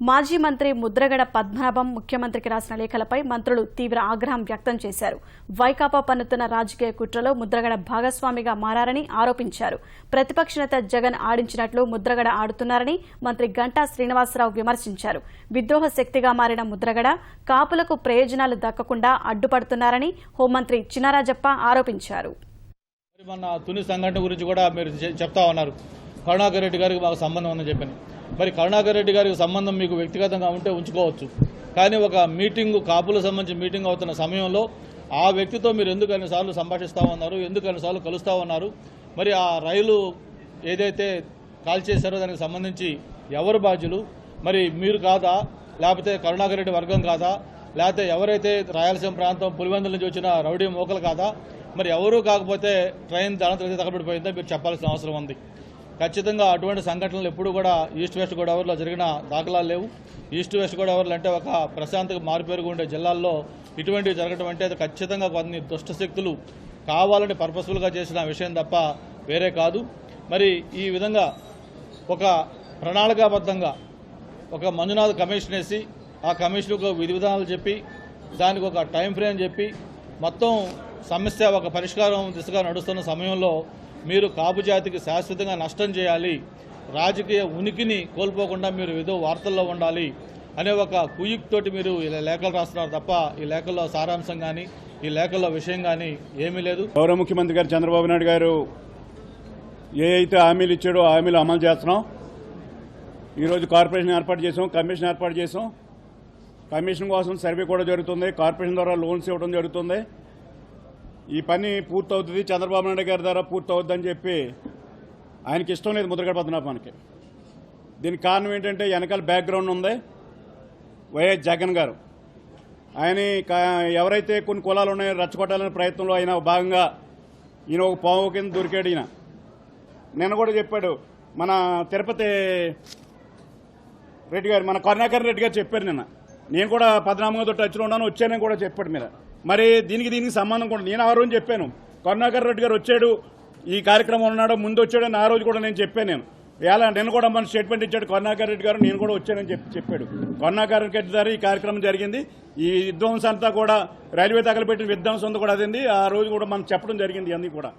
మాజీ మంత్రి ముద్రగడ పద్మనాభం ముఖ్యమంత్రికి రాసిన లేఖలపై మంత్రులు తీవ్ర ఆగ్రహం వ్యక్తం చేశారు. వైకాపా పన్నుతున్న రాజకీయ కుట్రలో ముద్రగడ భాగస్వామిగా మారారని ఆరోపించారు. ప్రతిపక్ష నేత జగన్ ఆడించినట్లు ముద్రగడ ఆడుతున్నారని మంత్రి గంటా శ్రీనివాసరావు విమర్శించారు. విద్రోహ శక్తిగా మారిన ముద్రగడ కాపులకు ప్రయోజనాలు దక్కకుండా అడ్డుపడుతున్నారని హోంమంత్రి చినరాజప్ప ఆరోపించారు. మన తుని సంఘటన గురించి కూడా మీరు చెప్తా ఉన్నారు. కరుణాకర్ రెడ్డి గారికి మాకు సంబంధం ఉందని చెప్పాను. మరి కరుణాకర్ రెడ్డి గారికి సంబంధం మీకు వ్యక్తిగతంగా ఉంటే ఉంచుకోవచ్చు. కానీ ఒక మీటింగ్ కాపులకు సంబంధించి మీటింగ్ అవుతున్న సమయంలో ఆ వ్యక్తితో మీరు ఎందుకు అన్నిసార్లు సంభాషిస్తూ ఉన్నారు ఎందుకు అన్నిసార్లు కలుస్తూ ఉన్నారు మరి ఆ రైలు ఏదైతే కాల్ చేశారో దానికి సంబంధించి ఎవరు బాధ్యులు మరి మీరు కాదా లేకపోతే కరుణాకర్ రెడ్డి వర్గం కాదా లేకపోతే ఎవరైతే రాయలసీమ ప్రాంతం పులివెందుల నుంచి వచ్చిన రౌడీ మోకలు కాదా మరి ఎవరూ కాకపోతే ట్రైన్ దాని తగబడిపోయిందో మీరు చెప్పాల్సిన అవసరం ఉంది. ఖచ్చితంగా అటువంటి సంఘటనలు ఎప్పుడు కూడా ఈస్ట్ వెస్ట్ గోదావరిలో జరిగిన దాఖలాలు లేవు. ఈస్ట్ వెస్ట్ గోదావరిలో అంటే ఒక ప్రశాంతకు మారుపేరుగా ఉండే జిల్లాల్లో ఇటువంటివి జరగడం అంటే అది ఖచ్చితంగా కొన్ని దుష్ట శక్తులు కావాలని పర్పస్ఫుల్గా చేసిన విషయం తప్ప వేరే కాదు. మరి ఈ విధంగా ఒక ప్రణాళికాబద్ధంగా ఒక మంజునాథ్ కమిషన్ వేసి ఆ కమిషన్కు విధి విధానాలు చెప్పి దానికి ఒక టైం ఫ్రేమ్ చెప్పి మొత్తం సమస్య ఒక పరిష్కారం దిశగా నడుస్తున్న సమయంలో మీరు కాపు జాతికి శాశ్వతంగా నష్టం చేయాలి. రాజకీయ ఉనికిని కోల్పోకుండా మీరు ఏదో వార్తల్లో ఉండాలి అనే ఒక కుయుక్తోటి మీరు ఇలా లేఖలు రాస్తున్నారు తప్ప ఈ లేఖల్లో సారాంశం కానీ ఈ లేఖల్లో విషయం కానీ ఏమీ లేదు. గౌరవ ముఖ్యమంత్రి గారు చంద్రబాబు నాయుడు గారు ఏ అయితే హామీలు ఇచ్చాడో హామీలు అమలు చేస్తున్నాం. ఈరోజు కార్పొరేషన్ ఏర్పాటు చేసాం కమిషన్ ఏర్పాటు చేసాం. కమిషన్ కోసం సర్వే కూడా జరుగుతుంది. కార్పొరేషన్ ద్వారా లోన్స్ ఇవ్వడం జరుగుతుంది. ఈ పని పూర్తవుతుంది. చంద్రబాబు నాయుడు గారి ద్వారా పూర్తవుద్దని చెప్పి ఆయనకి ఇష్టం లేదు ముద్రగడ పద్మనాభానికి. దీనికి కారణం ఏంటంటే వెనకాల బ్యాక్గ్రౌండ్ ఉంది. వైఎస్ జగన్ గారు. ఆయన ఎవరైతే కొన్ని కులాలు ఉన్నాయో రచ్చగొట్టాలనే ప్రయత్నంలో ఆయన భాగంగా ఈయన ఒక పావు కింద దొరికాడు ఈయన. నిన్న కూడా చెప్పాడు. మన తిరుపతి రెడ్డి గారు మన కరుణాకర్ రెడ్డి గారు చెప్పారు నిన్న. నేను కూడా పద్నామంగా టచ్లో ఉన్నాను వచ్చానని కూడా చెప్పాడు మీరు మరి దీనికి దీనికి సంబంధం కూడా నేను ఆ రోజు చెప్పాను. కరుణాకర్ రెడ్డి గారు వచ్చాడు ఈ కార్యక్రమం ఉన్నాడు ముందు వచ్చాడని ఆ రోజు కూడా నేను చెప్పాను నేను. వేళ నేను కూడా మన స్టేట్మెంట్ ఇచ్చాడు కరుణాకర్ రెడ్డి గారు నేను కూడా వచ్చానని చెప్పి చెప్పాడు. కరుణాకర్ రెడ్డి గారు ఈ కార్యక్రమం జరిగింది. ఈ విధ్వంసం అంతా కూడా రైల్వే తగలబెట్టిన విధ్వంసం కూడా అదండి ఆ రోజు కూడా మనం చెప్పడం జరిగింది అన్నీ కూడా.